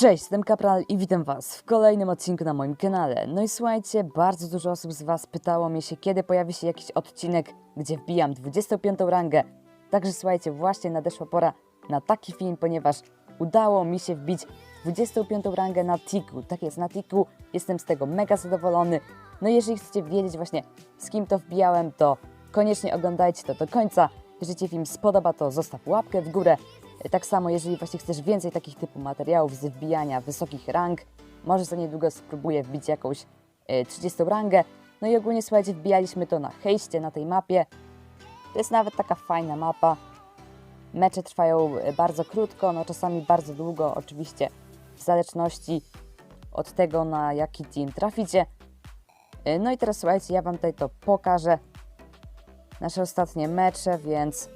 Cześć, jestem Kapral i witam Was w kolejnym odcinku na moim kanale. No i słuchajcie, bardzo dużo osób z Was pytało mnie się, kiedy pojawi się jakiś odcinek, gdzie wbijam 25 rangę. Także słuchajcie, właśnie nadeszła pora na taki film, ponieważ udało mi się wbić 25 rangę na Tiku. Tak jest, na Tiku. Jestem z tego mega zadowolony. No i jeżeli chcecie wiedzieć właśnie z kim to wbijałem, to koniecznie oglądajcie to do końca. Jeżeli Ci film spodoba, to zostaw łapkę w górę. Tak samo, jeżeli właśnie chcesz więcej takich typu materiałów z wbijania wysokich rang, może za niedługo spróbuję wbić jakąś e, 30 rangę. No i ogólnie słuchajcie, wbijaliśmy to na hejście, na tej mapie. To jest nawet taka fajna mapa. Mecze trwają e, bardzo krótko, no czasami bardzo długo, oczywiście w zależności od tego, na jaki team traficie. E, No i teraz słuchajcie, ja Wam tutaj to pokażę. Nasze ostatnie mecze, więc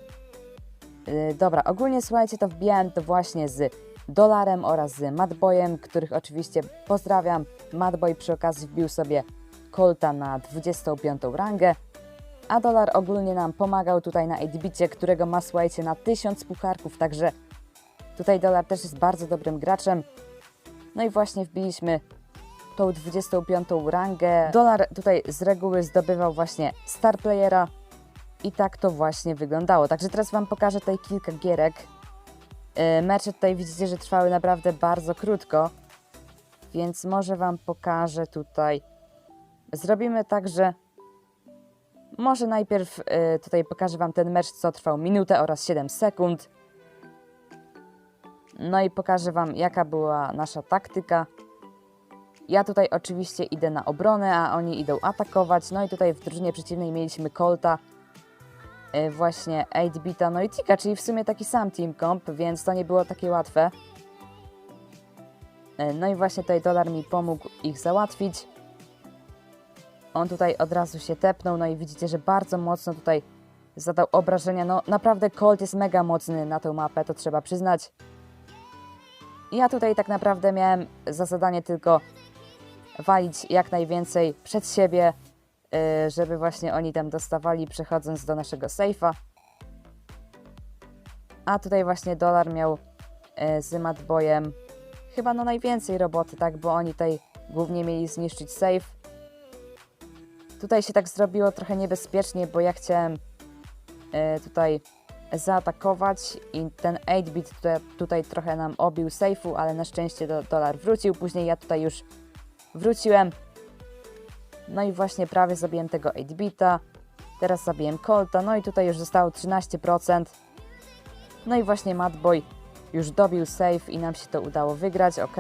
dobra, ogólnie słuchajcie, to wbijałem to właśnie z Dolarem oraz z Madboyem, których oczywiście pozdrawiam. Madboy przy okazji wbił sobie Colta na 25 rangę, a Dolar ogólnie nam pomagał tutaj na 8 którego ma słuchajcie na 1000 pucharków, także tutaj Dolar też jest bardzo dobrym graczem. No i właśnie wbiliśmy tą 25 rangę. Dolar tutaj z reguły zdobywał właśnie Star Playera, i tak to właśnie wyglądało. Także teraz Wam pokażę tutaj kilka gierek. Yy, Mecze tutaj widzicie, że trwały naprawdę bardzo krótko, więc może Wam pokażę tutaj. Zrobimy tak, że może najpierw yy, tutaj pokażę Wam ten mecz, co trwał minutę oraz 7 sekund. No i pokażę Wam, jaka była nasza taktyka. Ja tutaj oczywiście idę na obronę, a oni idą atakować. No i tutaj w drużynie przeciwnej mieliśmy Colta, e, właśnie 8-bita, no i Tika, czyli w sumie taki sam team comp, więc to nie było takie łatwe. E, No i właśnie tutaj Dolar mi pomógł ich załatwić. On tutaj od razu się tepnął, no i widzicie, że bardzo mocno tutaj zadał obrażenia. No naprawdę Colt jest mega mocny na tę mapę, to trzeba przyznać. Ja tutaj tak naprawdę miałem za zadanie tylko walić jak najwięcej przed siebie, żeby właśnie oni tam dostawali przechodząc do naszego sejfa. A tutaj właśnie Dolar miał y, z Madboyem chyba no najwięcej roboty, tak, bo oni tutaj głównie mieli zniszczyć safe. Tutaj się tak zrobiło trochę niebezpiecznie, bo ja chciałem y, tutaj zaatakować i ten 8-bit tutaj, tutaj trochę nam obił safe'u, ale na szczęście do, Dolar wrócił. Później ja tutaj już wróciłem. No i właśnie prawie zabiłem tego 8-bita. Teraz zabiłem Colta, no i tutaj już zostało 13%. No i właśnie Madboy już dobił save i nam się to udało wygrać, ok.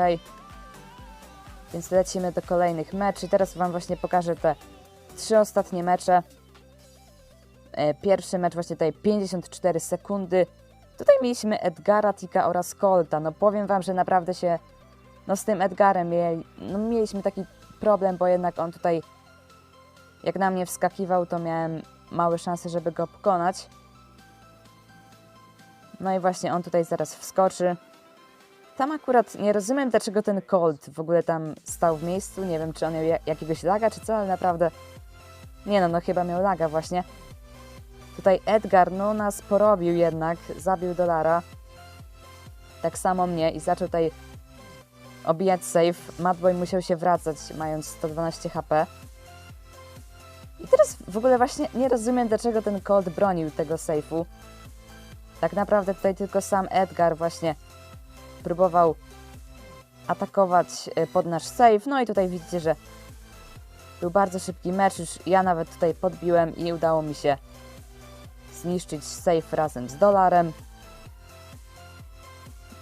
Więc lecimy do kolejnych meczy. Teraz Wam właśnie pokażę te trzy ostatnie mecze. E, Pierwszy mecz właśnie tutaj 54 sekundy. Tutaj mieliśmy Edgara, Tika oraz Colta. No powiem Wam, że naprawdę się no z tym Edgarem mieli, no mieliśmy taki problem, bo jednak on tutaj jak na mnie wskakiwał, to miałem małe szanse, żeby go pokonać. No i właśnie on tutaj zaraz wskoczy. Tam akurat nie rozumiem, dlaczego ten Colt w ogóle tam stał w miejscu. Nie wiem, czy on miał ja- jakiegoś laga, czy co, ale naprawdę... Nie no, no chyba miał laga właśnie. Tutaj Edgar, no nas porobił jednak, zabił dolara. Tak samo mnie i zaczął tutaj obijać save. Madboy musiał się wracać, mając 112 HP. I teraz w ogóle właśnie nie rozumiem, dlaczego ten Colt bronił tego safe'u. Tak naprawdę tutaj tylko sam Edgar właśnie próbował atakować e, pod nasz save. No i tutaj widzicie, że był bardzo szybki mecz. Już ja nawet tutaj podbiłem i udało mi się zniszczyć save razem z dolarem.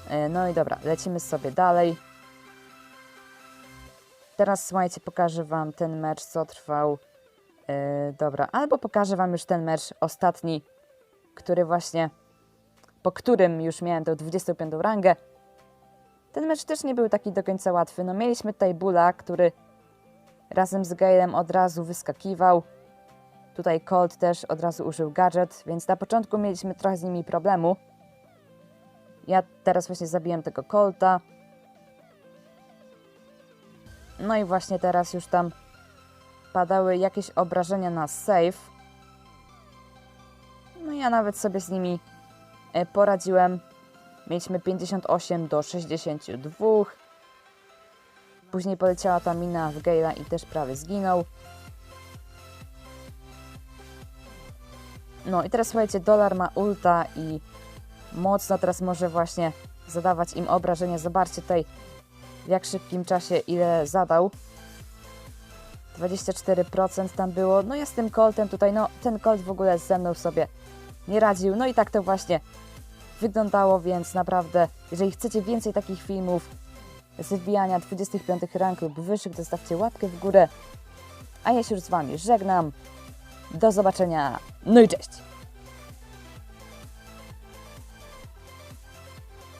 E, No i dobra, lecimy sobie dalej. Teraz słuchajcie, pokażę Wam ten mecz, co trwał. E, dobra, albo pokażę Wam już ten mecz ostatni, który właśnie, po którym już miałem tą 25 rangę. Ten mecz też nie był taki do końca łatwy. No mieliśmy tutaj Bula, który razem z Gailem od razu wyskakiwał. Tutaj Colt też od razu użył gadżet, więc na początku mieliśmy trochę z nimi problemu. Ja teraz właśnie zabiłem tego Colta. No i właśnie teraz już tam padały jakieś obrażenia na save. No ja nawet sobie z nimi e, poradziłem. Mieliśmy 58 do 62. Później poleciała ta mina w Gale'a i też prawie zginął. No i teraz słuchajcie, dolar ma ulta i mocno teraz może właśnie zadawać im obrażenia. Zobaczcie tutaj w jak szybkim czasie ile zadał. 24% tam było. No ja z tym Coltem tutaj, no ten Colt w ogóle ze mną sobie nie radził. No i tak to właśnie wyglądało, więc naprawdę, jeżeli chcecie więcej takich filmów z wbijania 25 rank lub wyższych, zostawcie łapkę w górę. A ja się już z Wami żegnam. Do zobaczenia. No i cześć!